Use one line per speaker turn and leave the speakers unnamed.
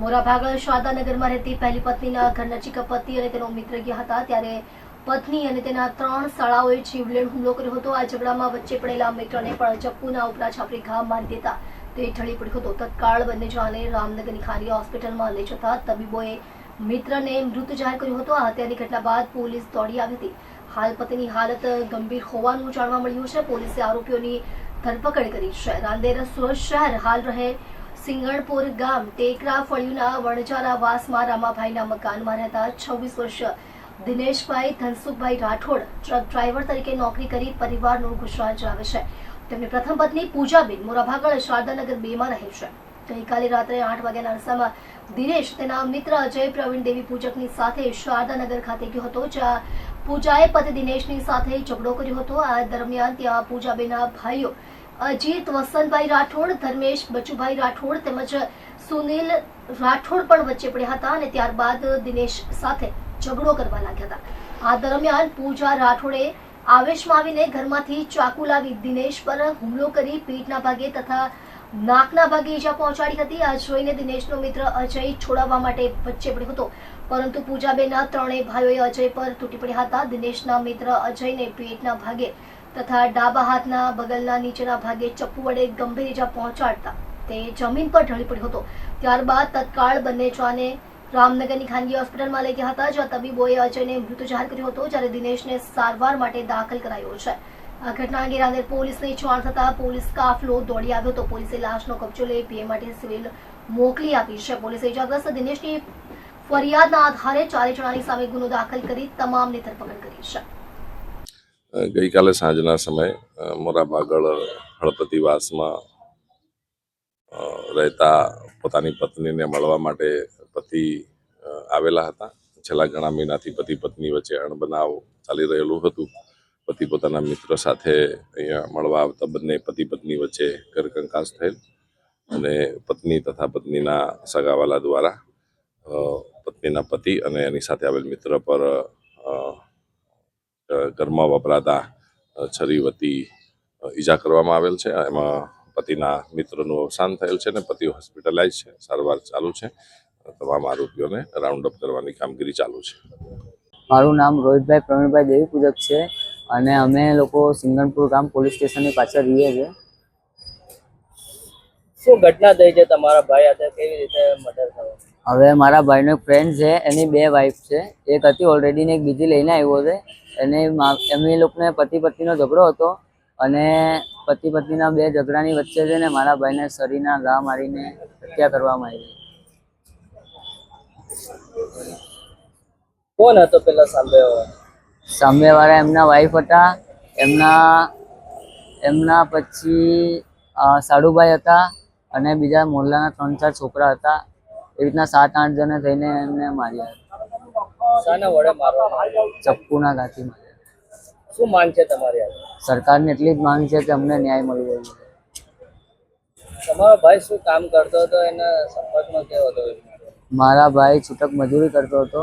મોરાભાગળ શારદાનગરમાં રહેતી પહેલી પત્નીના ઘર નજીક પતિ અને તેનો મિત્ર ગયા હતા. ત્યારે પત્ની અને તેના ત્રણ શાળાઓએ જીવલેણ હુમલો કર્યો હતો. આ ઝઘડામાં વચ્ચે પડેલા મિત્રને પણ ચપ્પુના ઉપરા છાપરી ઘા મારી દેતા તે ઠળી પડ્યો હતો. તત્કાળ બંને જણાને રામનગરની ખાનગી હોસ્પિટલમાં લઈ જતા તબીબોએ મિત્રને મૃત જાહેર કર્યો હતો. આ હત્યાની ઘટના બાદ પોલીસ દોડી આવી હતી. હાલ પતિની હાલત ગંભીર હોવાનું જાણવા મળ્યું છે. પોલીસે આરોપીઓની ધરપકડ કરી છે રાંદેર સુરત શહેર હાલ રહે સિંગણપુર ગામ ટેકરા ફળિયુના વણજારા વાસમાં રામાભાઈના મકાનમાં રહેતા છવ્વીસ વર્ષ દિનેશભાઈ ધનસુખભાઈ રાઠોડ ટ્રક ડ્રાઈવર તરીકે નોકરી કરી પરિવારનું ગુજરાન ચલાવે છે. તેમની પ્રથમ પત્ની પૂજાબેન મોરાભાગળ શારદાનગર બેમાં રહે છે. ગઈકાલે રાત્રે આઠ વાગ્યાના અરસામાં દિનેશ તેના મિત્ર અજય પ્રવીણ દેવી પૂજકની સાથે શારદાનગર ખાતે ગયો હતો, જ્યાં પૂજાએ પતિ દિનેશની સાથે ઝઘડો કર્યો હતો. આ દરમિયાન ત્યાં પૂજાબેના ભાઈઓ અજીત વસંતભાઈ રાઠોડ, ધર્મેશ બચુભાઈ રાઠોડ તેમજ સુનિલ રાઠોડ પણ વચ્ચે પડ્યા હતા અને ત્યારબાદ દિનેશ સાથે ઝઘડો કરવા લાગ્યા હતા. આ દરમિયાન પૂજા રાઠોડે આવેશમાં આવીને ઘરમાંથી ચાકુ લાવી દિનેશ પર હુમલો કરી પીઠના ભાગે તથા નાકના ભાગે ઈજા પહોંચાડી હતી. આ જોઈને દિનેશનો મિત્ર અજય છોડાવવા માટે વચ્ચે પડ્યો હતો. પરંતુ પૂજાબેનના ત્રણેય ભાઈઓએ અજય પર તૂટી પડ્યા હતા. દિનેશના મિત્ર અજયને પેટના ભાગે તથા ડાબા હાથના બગલના નીચેના ભાગે ચપ્પુ વડે ગંભીર ઇજા પહોંચાડતા તે જમીન પર ઢળી પડ્યો હતો. ત્યારબાદ તત્કાળ બંને જવાને રામનગરની ખાનગી હોસ્પિટલમાં લઈ ગયા હતા, જ્યાં તબીબોએ અજયને મૃત જાહેર કર્યો હતો, જ્યારે દિનેશને સારવાર માટે દાખલ કરાયો છે. આ ઘટના અંગે રાંદેર પોલીસને જાણ થતા પોલીસ કાફલો દોડી આવ્યો હતો. પોલીસે લાશનો કબજો લઈ પીએ માટે સિવિલ મોકલી આપી છે. પોલીસે ઇજાગ્રસ્ત દિનેશની ફરિયાદના આધારે ચારે જણાની સામે ગુનો દાખલ કરી તમામની ધરપકડ કરી છે.
ગઈકાલે સાંજના સમયે અ, મોરાબાગળ હળપતિવાસમાં રહેતા પોતાની પત્નીને મળવા માટે પતિ આવેલા હતા. છેલ્લા ઘણા મહિનાથી પતિ પત્ની વચ્ચે અણબનાવ ચાલી રહેલું હતું. પતિ પોતાના મિત્ર સાથે અહીંયા મળવા આવતા બંને પતિ પત્ની વચ્ચે ઘરકંકાસ થયેલ અને પત્ની તથા પત્નીના સગાવાલા દ્વારા પત્નીના પતિ અને એની સાથે આવેલ મિત્ર પર ઘરમાં વપરાતા છરી વતી ઈજા કરવામાં આવેલ છે. એમાં પતિના મિત્રનું અવસાન થયેલ છે અને પતિ હોસ્પિટલાઇઝ છે. સારવાર ચાલુ છે. તમામ આરોપીઓને રાઉન્ડ અપ કરવાની કામગીરી ચાલુ છે.
મારું નામ રોહિતભાઈ પ્રવીણભાઈ દેવી પૂજક છે અને અમે લોકો સિંગણપુર ગામ પોલીસ સ્ટેશનની પાછળ રહીએ છીએ.
શું ઘટના થઈ છે? તમારા ભાઈ હાથે કેવી રીતે મર્ડર થયો?
હવે મારા ભાઈનો એક ફ્રેન્ડ છે એની બે વાઈફ છે. એક હતી ઓલરેડી ને એક બીજી લઈને આવ્યો છે. એને મા- એમની લોકોને પતિ પત્નીનો ઝઘડો હતો અને પતિ પત્નીના બે ઝઘડાની વચ્ચે છે ને મારા ભાઈને શરીરના ઘા મારીને હત્યા કરવામાં આવી.
કોણ હતો પેલા સાંભળ્યો
સામેવાળા એમના વાઈફ હતા એમના એમના પછી સાડુભાઈ હતા અને બીજા મોહલ્લાના ત્રણ ચાર છોકરા હતા. એવી રીતના સાત આઠ જણે થઈને એમને માર્યા.
શાના વડે મારવામાં
ચપ્પુના ઘાથી
શું માંગ છે તમારી
સરકારની એટલી જ માંગ છે કે અમને ન્યાય મળવો જોઈએ
તમારો ભાઈ શું કામ કરતો હતો? એના સંપર્કમાં કેવો હતો?
મારા ભાઈ છૂટક મજૂરી કરતો હતો.